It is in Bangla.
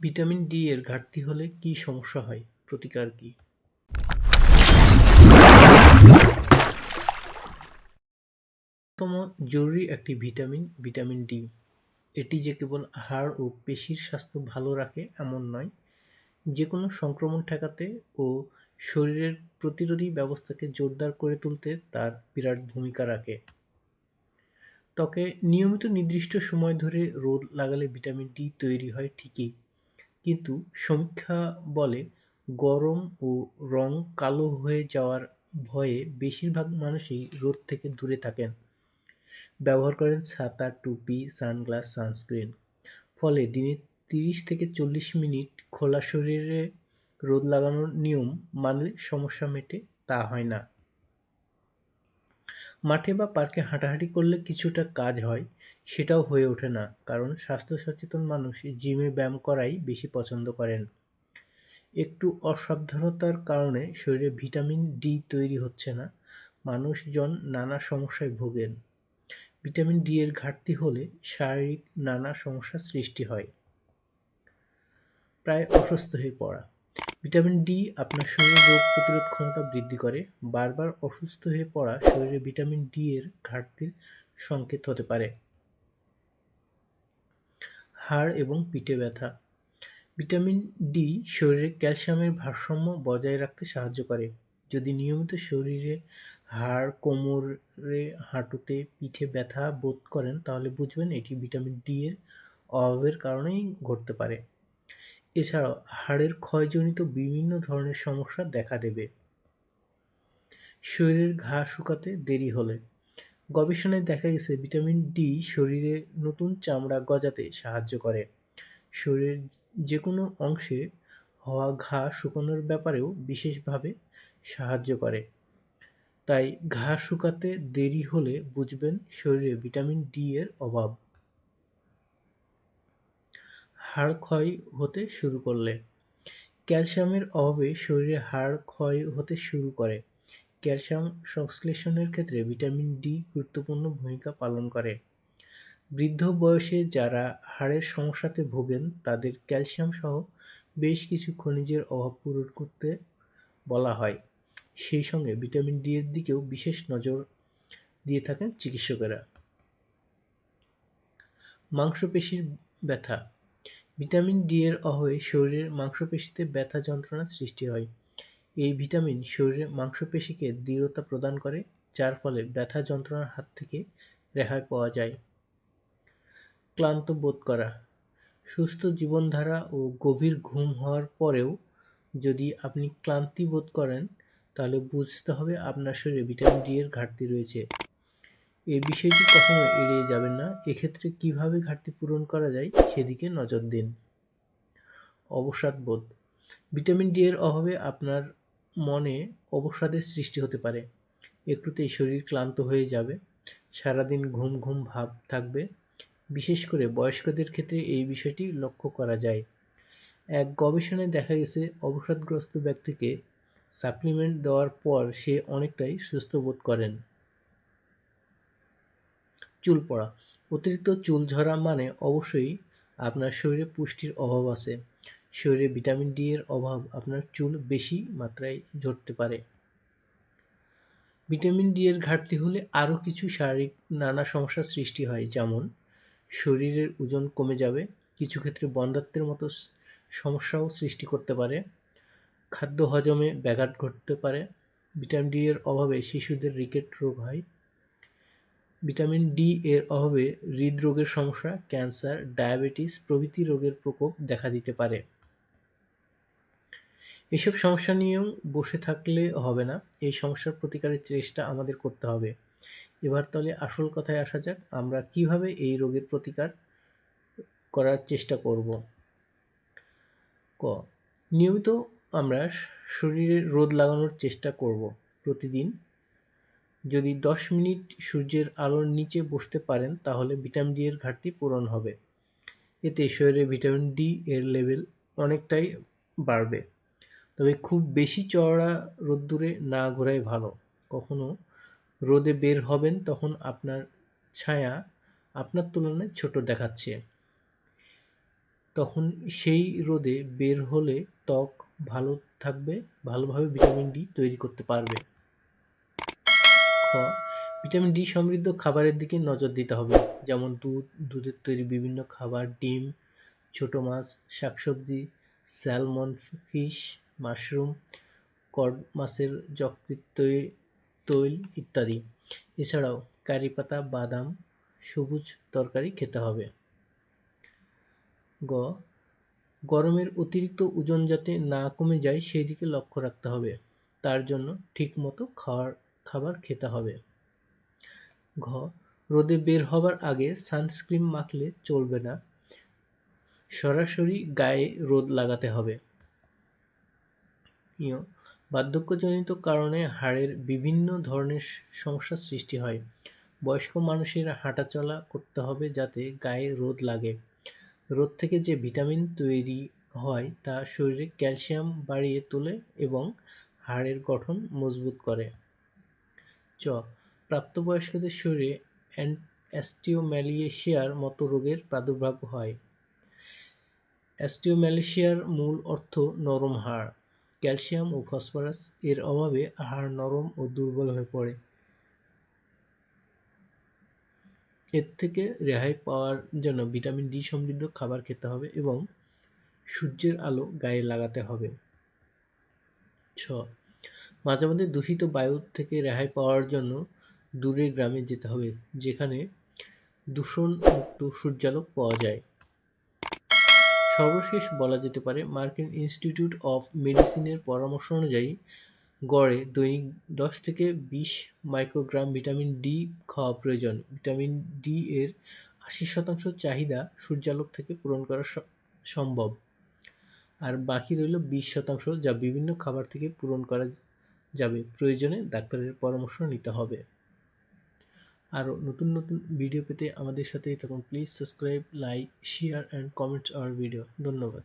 ভিটামিন ডি এর ঘাটতি হলে কি সমস্যা হয়? প্রতিকার কি? অন্যতম জরুরি একটি ভিটামিন ভিটামিন ডি। এটি যে কেবল হাড় ও পেশির স্বাস্থ্য ভালো রাখে এমন নয় যে কোনো সংক্রমণ ঠেকাতে ও শরীরের প্রতিরোধী ব্যবস্থাকে জোরদার করে তুলতে তার বিরাট ভূমিকা রাখে। ত্বকে নিয়মিত নির্দিষ্ট সময় ধরে রোদ লাগালে ভিটামিন ডি তৈরি হয় ঠিকই। কিন্তু সমীক্ষা বলে গরম ও রং কালো হয়ে যাওয়ার ভয়ে বেশিরভাগ মানুষই রোদ থেকে দূরে থাকেন। ব্যবহার করেন ছাতা, টুপি, সানগ্লাস, সানস্ক্রিন। ফলে দিনে তিরিশ থেকে চল্লিশ মিনিট খোলা শরীরে রোদ লাগানোর নিয়ম মানলে সমস্যা মেটে তা হয় না। মাঠে বা পার্কে হাঁটাহাঁটি করলে কিছুটা কাজ হয়, সেটাও হয়ে ওঠে না, কারণ স্বাস্থ্য সচেতন মানুষ জিমে ব্যায়াম করাই বেশি পছন্দ করেন। একটু অসাবধানতার কারণে শরীরে ভিটামিন ডি তৈরি হচ্ছে না, মানুষজন নানা সমস্যায় ভোগেন। ভিটামিন ডি এর ঘাটতি হলে শারীরিক নানা সমস্যার সৃষ্টি হয়। প্রায় অসুস্থ হয়ে পড়া। ভিটামিন ডি আপনার শরীরের রোগ প্রতিরোধ ক্ষমতা বৃদ্ধি করে, বারবার অসুস্থ হয়ে পড়া শরীরে ভিটামিন ডি এর ঘাটতির সংকেত হতে পারে। হাড় এবং পিঠে ব্যথা। ভিটামিন ডি শরীরে ক্যালসিয়ামের ভারসাম্য বজায় রাখতে সাহায্য করে। যদি নিয়মিত শরীরে হাড়, কোমরে, হাঁটুতে পিঠে ব্যথা বোধ করেন, তাহলে বুঝবেন এটি ভিটামিন ডি এর অভাবের কারণেই ঘটতে পারে। এছাড়াও হাড়ের ক্ষয়জনিত বিভিন্ন ধরনের সমস্যা দেখা দেবে। শরীরের ঘা শুকাতে দেরি হলে। গবেষণায় দেখা গেছে ভিটামিন ডি শরীরে নতুন চামড়া গজাতে সাহায্য করে। শরীরের যে কোনো অংশে হওয়া ঘা শুকানোর ব্যাপারেও বিশেষভাবে সাহায্য করে। তাই ঘা শুকাতে দেরি হলে বুঝবেন শরীরে ভিটামিন ডি এর অভাব। হাড় ক্ষয় হতে শুরু করলে। ক্যালসিয়ামের অভাবে শরীরে হাড় ক্ষয় হতে শুরু করে। ক্যালসিয়াম সংশ্লেষণের ক্ষেত্রে ভিটামিন ডি গুরুত্বপূর্ণ ভূমিকা পালন করে। বৃদ্ধ বয়সে যারা হাড়ের সমস্যাতে ভোগেন, তাদের ক্যালসিয়াম সহ বেশ কিছু খনিজের অভাব পূরণ করতে বলা হয়। সেই সঙ্গে ভিটামিন ডি এর দিকেও বিশেষ নজর দিয়ে থাকেন চিকিৎসকেরা। মাংসপেশির ব্যথা ভিটামিন ডি এর অভাবে শরীরের মাংসপেশিতে ব্যথা যন্ত্রণার সৃষ্টি হয়। এই ভিটামিন শরীরের মাংসপেশিকে দৃঢ়তা প্রদান করে, যার ফলে ব্যথা যন্ত্রণার হাত থেকে রেহাই পাওয়া যায়। ক্লান্ত বোধ করা। সুস্থ জীবনধারা ও গভীর ঘুম হওয়ার পরেও যদি আপনি ক্লান্তি বোধ করেন, তাহলে বুঝতে হবে আপনার শরীরে ভিটামিন ডি এর ঘাটতি রয়েছে। এই বিষয়টি কখনো এড়িয়ে যাবেন না। এক্ষেত্রে কীভাবে ঘাটতি পূরণ করা যায় সেদিকে নজর দিন। অবসাদ বোধ। ভিটামিন ডি এর অভাবে আপনার মনে অবসাদের সৃষ্টি হতে পারে। একটুতেই শরীর ক্লান্ত হয়ে যাবে। সারাদিন ঘুম ঘুম ভাব থাকবে। বিশেষ করে বয়স্কদের ক্ষেত্রে এই বিষয়টি লক্ষ্য করা যায়। এক গবেষণায় দেখা গেছে, অবসাদগ্রস্ত ব্যক্তিকে সাপ্লিমেন্ট দেওয়ার পর সে অনেকটাই সুস্থ বোধ করেন। চুল পড়া। অতিরিক্ত চুল ঝরা মানে অবশ্যই আপনার শরীরে পুষ্টির অভাব আছে। শরীরে ভিটামিন ডি এর অভাব আপনার চুল বেশি মাত্রায় ঝরতে পারে। ভিটামিন ডি এর ঘাটতি হলে আরও কিছু শারীরিক নানা সমস্যার সৃষ্টি হয়, যেমন শরীরের ওজন কমে যাবে, কিছু ক্ষেত্রে বন্ধাত্বের মতো সমস্যাও সৃষ্টি করতে পারে। খাদ্য হজমে ব্যাঘাত ঘটতে পারে। ভিটামিন ডি এর অভাবে শিশুদের রিকেট রোগ হয় ভিটামিন ডি এর অভাবে হৃদরোগের সমস্যা, ক্যান্সার, ডায়াবেটিস প্রভৃতি রোগের প্রকোপ দেখা দিতে পারে। এসব সমস্যা নিয়েও বসে থাকলে হবে না। এই সমস্যার প্রতিকারের চেষ্টা আমাদের করতে হবে। এবার তাহলে আসল কথায় আসা যাক, আমরা কীভাবে এই রোগের প্রতিকার করার চেষ্টা করব? ক, নিয়মিত আমরা শরীরে রোদ লাগানোর চেষ্টা করব প্রতিদিন। যদি দশ মিনিট সূর্যের আলোর নিচে বসতে পারেন, তাহলে ভিটামিন ডি এর ঘাটতি পূরণ হবে। এতে শরীরে ভিটামিন ডি এর লেভেল অনেকটাই বাড়বে। তবে খুব বেশি চওড়া রোদ্দুরে না ঘোরাই ভালো। কখনো রোদে বের হবেন, তখন আপনার ছায়া আপনার তুলনায় ছোট দেখাচ্ছে। তখন সেই রোদে বের হলে ত্বক ভালো থাকবে, ভালোভাবে ভিটামিন ডি তৈরি করতে পারবে। ভিটামিন ডি সমৃদ্ধ খাবারের দিকে নজর দিতে হবে। যেমন দুধ, দুধের তৈরি বিভিন্ন খাবার, ডিম, ছোট মাছ, শাকসবজি, স্যালমন ফিশ, মাশরুম, কড মাছের যকৃৎ তৈল ইত্যাদি। এছাড়াও কারি পাতা, বাদাম, সবুজ তরকারি খেতে হবে। গ, গরমের অতিরিক্ত ওজন যাতে না কমে যায়, সেই দিকে লক্ষ্য রাখতে হবে। তার জন্য ঠিকমতো খাওয়ার খাবার খেতে হবে। ঘ, রোদে বের হবার আগে সানস্ক্রিন মাখলে চলবে না। সরাসরি গায়ে রোদ লাগাতে হবে। বার্ধক্যজনিত কারণে হাড়ের বিভিন্ন ধরনের সমস্যার সৃষ্টি হয়। বয়স্ক মানুষের হাঁটাচলা করতে হবে যাতে গায়ে রোদ লাগে। রোদ থেকে যে ভিটামিন তৈরি হয় তা শরীরে ক্যালসিয়াম বাড়িয়ে তোলে এবং হাড়ের গঠন মজবুত করে। চ, প্রাপ্তবয়স্কদের শরীরে অ্যাস্টিওম্যালিয়েশিয়ার মতো রোগের প্রাদুর্ভাব হয়। অ্যাস্টিওম্যালিশিয়ার মূল অর্থ নরম হাড়, ক্যালসিয়াম ও ফসফরাস। এর অভাবে হাড় নরম ও দুর্বল হয়ে পড়ে। এর থেকে রেহাই পাওয়ার জন্য ভিটামিন ডি সমৃদ্ধ খাবার খেতে হবে এবং সূর্যের আলো গায়ে লাগাতে হবে। ছ মাঝে মাঝে দূষিত বায়ু থেকে রেহাই পাওয়ার জন্য দূরে গ্রামে যেতে হবে, যেখানে দূষণ মুক্ত সূর্যালোক পাওয়া যায়। সর্বশেষ বলা যেতে পারে, মার্কিন ইনস্টিটিউট অফ মেডিসিনের পরামর্শ অনুযায়ী, গড়ে দৈনিক দশ থেকে বিশ মাইক্রোগ্রাম ভিটামিন ডি খাওয়া প্রয়োজন। ভিটামিন ডি এর আশি শতাংশ চাহিদা সূর্যালোক থেকে পূরণ করা সম্ভব। আর বাকি রইল বিশ শতাংশ যা বিভিন্ন খাবার থেকে পূরণ করা যাবে। প্রয়োজনে ডাক্তারের পরামর্শ নিতে হবে। আরও নতুন নতুন ভিডিও পেতে আমাদের সাথে থাকুন। Please subscribe, like, share, and comment our video. ধন্যবাদ।